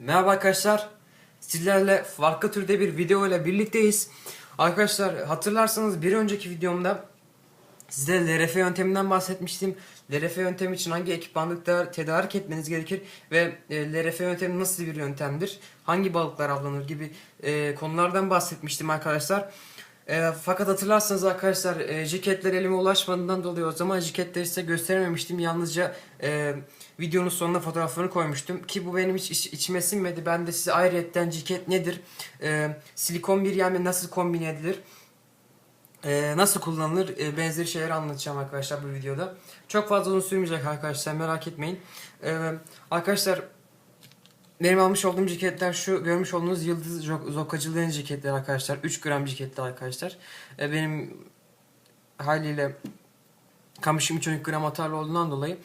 Merhaba arkadaşlar. Sizlerle farklı türde bir video ile birlikteyiz. Arkadaşlar hatırlarsanız bir önceki videomda size LRF yönteminden bahsetmiştim. LRF yöntemi için hangi ekipmanlıkta tedarik etmeniz gerekir ve e, LRF yöntemi nasıl bir yöntemdir? Hangi balıklar avlanır gibi e, konulardan bahsetmiştim arkadaşlar. E, fakat hatırlarsanız arkadaşlar e, jiketler elime ulaşmadığından dolayı o zaman jiketleri size gösterememiştim. Yalnızca e, videonun sonuna fotoğraflarını koymuştum. Ki bu benim hiç iç- içime sinmedi. Ben de size ayrıyetten ciket nedir? E, silikon bir yemle nasıl kombine edilir? e, nasıl kullanılır? E, benzeri şeyleri anlatacağım arkadaşlar bu videoda. Çok fazla uzun sürmeyecek arkadaşlar merak etmeyin. E, arkadaşlar benim almış olduğum ceketler şu görmüş olduğunuz yıldız zokacılığın ceketler arkadaşlar. 3 gram ceketler arkadaşlar. E, benim haliyle kamışım 3-12 gram atarlı olduğundan dolayı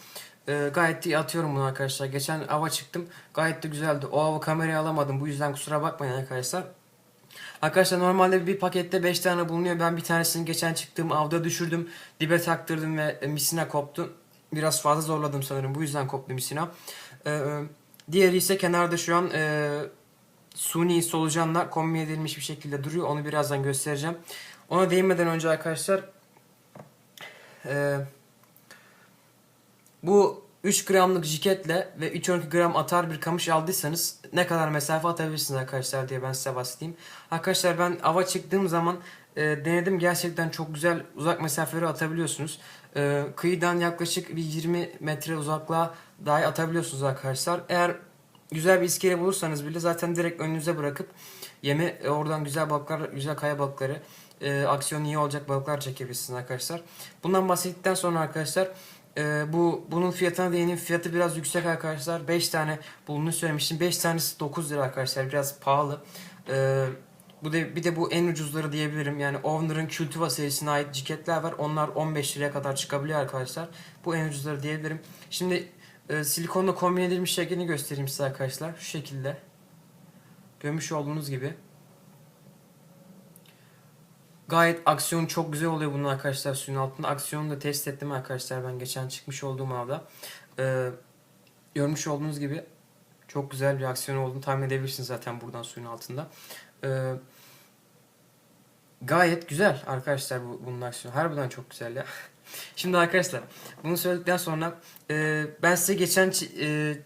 e, gayet iyi atıyorum bunu arkadaşlar. Geçen ava çıktım. Gayet de güzeldi. O avı kameraya alamadım. Bu yüzden kusura bakmayın arkadaşlar. Arkadaşlar normalde bir pakette 5 tane bulunuyor. Ben bir tanesini geçen çıktığım avda düşürdüm. Dibe taktırdım ve misina koptu. Biraz fazla zorladım sanırım. Bu yüzden koptu misina. Ee, diğeri ise kenarda şu an e, suni solucanla kombine edilmiş bir şekilde duruyor. Onu birazdan göstereceğim. Ona değinmeden önce arkadaşlar e, bu 3 gramlık jiketle ve 3-12 gram atar bir kamış aldıysanız ne kadar mesafe atabilirsiniz arkadaşlar diye ben size bahsedeyim. Arkadaşlar ben ava çıktığım zaman e, denedim gerçekten çok güzel uzak mesafeleri atabiliyorsunuz. E, kıyıdan yaklaşık bir 20 metre uzaklığa dahi atabiliyorsunuz arkadaşlar. Eğer güzel bir iskele bulursanız bile zaten direkt önünüze bırakıp yemi e, oradan güzel balıklar, güzel kaya balıkları e, aksiyon iyi olacak balıklar çekebilirsiniz arkadaşlar. Bundan bahsettikten sonra arkadaşlar e, bu bunun fiyatına değineyim. Fiyatı biraz yüksek arkadaşlar. 5 tane bulunduğunu söylemiştim. 5 tanesi 9 lira arkadaşlar. Biraz pahalı. E, bu da bir de bu en ucuzları diyebilirim. Yani Owner'ın Cultiva serisine ait ciketler var. Onlar 15 liraya kadar çıkabiliyor arkadaşlar. Bu en ucuzları diyebilirim. Şimdi e, silikonla kombine edilmiş şeklini göstereyim size arkadaşlar. Şu şekilde. Görmüş olduğunuz gibi. Gayet aksiyon çok güzel oluyor bunun arkadaşlar suyun altında. Aksiyonu da test ettim arkadaşlar ben geçen çıkmış olduğum avda. Ee, görmüş olduğunuz gibi çok güzel bir aksiyon olduğunu tahmin edebilirsiniz zaten buradan suyun altında. Ee, gayet güzel arkadaşlar bu, bunun aksiyonu. Harbiden çok güzel ya. Şimdi arkadaşlar bunu söyledikten sonra e, ben size geçen e,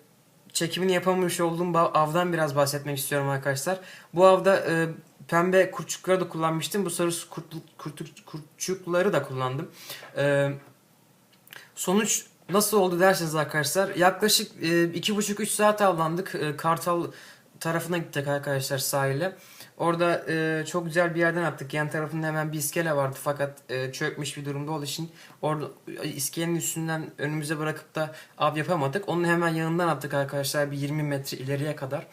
çekimini yapamamış olduğum avdan biraz bahsetmek istiyorum arkadaşlar. Bu avda e, pembe kurtçukları da kullanmıştım. Bu sarı kurtlu- kurtu- kurtçukları da kullandım. E, sonuç nasıl oldu derseniz arkadaşlar yaklaşık e, iki buçuk üç saat avlandık. E, Kartal tarafına gittik arkadaşlar sahile. Orada e, çok güzel bir yerden attık. Yan tarafında hemen bir iskele vardı fakat e, çökmüş bir durumda olduğu için orada e, iskelenin üstünden önümüze bırakıp da av yapamadık. Onun hemen yanından attık arkadaşlar bir 20 metre ileriye kadar.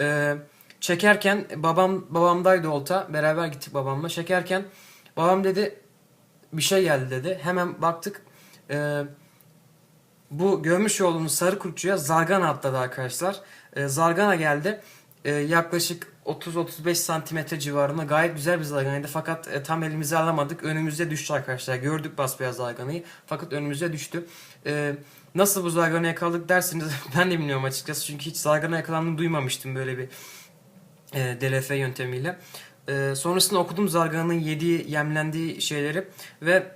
E, çekerken babam babamdaydı olta. Beraber gittik babamla. Çekerken babam dedi bir şey geldi dedi. Hemen baktık. E, bu görmüş olduğunuz sarı kurtçuya zargana atladı arkadaşlar. E, zargana geldi. E, yaklaşık 30-35 santimetre civarında gayet güzel bir zarganaydı. Fakat e, tam elimize alamadık. Önümüze düştü arkadaşlar. Gördük basbeyaz zarganayı. Fakat önümüze düştü. E, nasıl bu zargana yakaladık dersiniz ben de bilmiyorum açıkçası. Çünkü hiç zargana yakalandığını duymamıştım böyle bir e, DLF yöntemiyle. E, sonrasında okudum zarganın yediği, yemlendiği şeyleri ve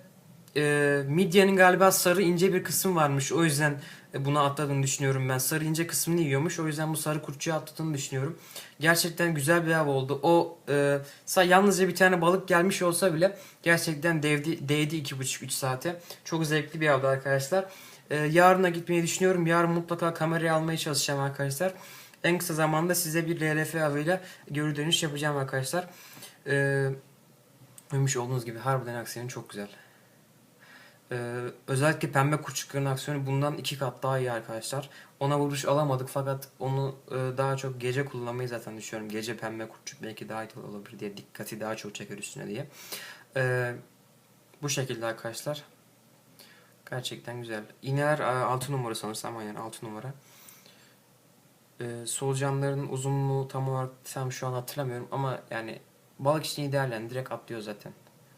e, midyenin galiba sarı ince bir kısım varmış. O yüzden e, buna atladığını düşünüyorum ben. Sarı ince kısmını yiyormuş. O yüzden bu sarı kurtçuya atladığını düşünüyorum. Gerçekten güzel bir av oldu. O e, yalnızca bir tane balık gelmiş olsa bile gerçekten değdi, değdi 2,5-3 saate. Çok zevkli bir avdı arkadaşlar. E, yarına gitmeyi düşünüyorum. Yarın mutlaka kamerayı almaya çalışacağım arkadaşlar. En kısa zamanda size bir LRF avıyla geri dönüş yapacağım arkadaşlar. E, görmüş olduğunuz gibi harbiden aksiyonu çok güzel. Ee, özellikle pembe kurtçukların aksiyonu bundan iki kat daha iyi arkadaşlar. Ona vuruş alamadık fakat onu e, daha çok gece kullanmayı zaten düşünüyorum. Gece pembe kurtçuk belki daha iyi olabilir diye dikkati daha çok çeker üstüne diye. Ee, bu şekilde arkadaşlar. Gerçekten güzel. İğneler 6 numara sanırsam aynen 6 numara. Ee, solucanların uzunluğu tam olarak tam şu an hatırlamıyorum ama yani balık için ideal yani direkt atlıyor zaten.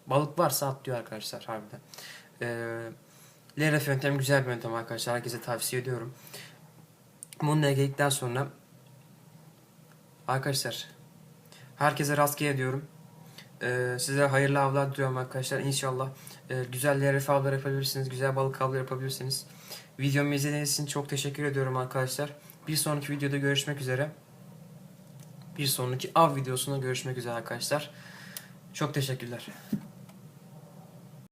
Balık varsa atlıyor arkadaşlar harbiden. Ee, LRF yöntemi güzel bir yöntem arkadaşlar. Herkese tavsiye ediyorum. Bunu da ekledikten sonra Arkadaşlar herkese rastgele diyorum. Ee, size hayırlı avlar diliyorum arkadaşlar. İnşallah e, güzel yerif avlar yapabilirsiniz. Güzel balık avlar yapabilirsiniz. Videomu izlediğiniz için çok teşekkür ediyorum arkadaşlar. Bir sonraki videoda görüşmek üzere. Bir sonraki av videosunda görüşmek üzere arkadaşlar. Çok teşekkürler.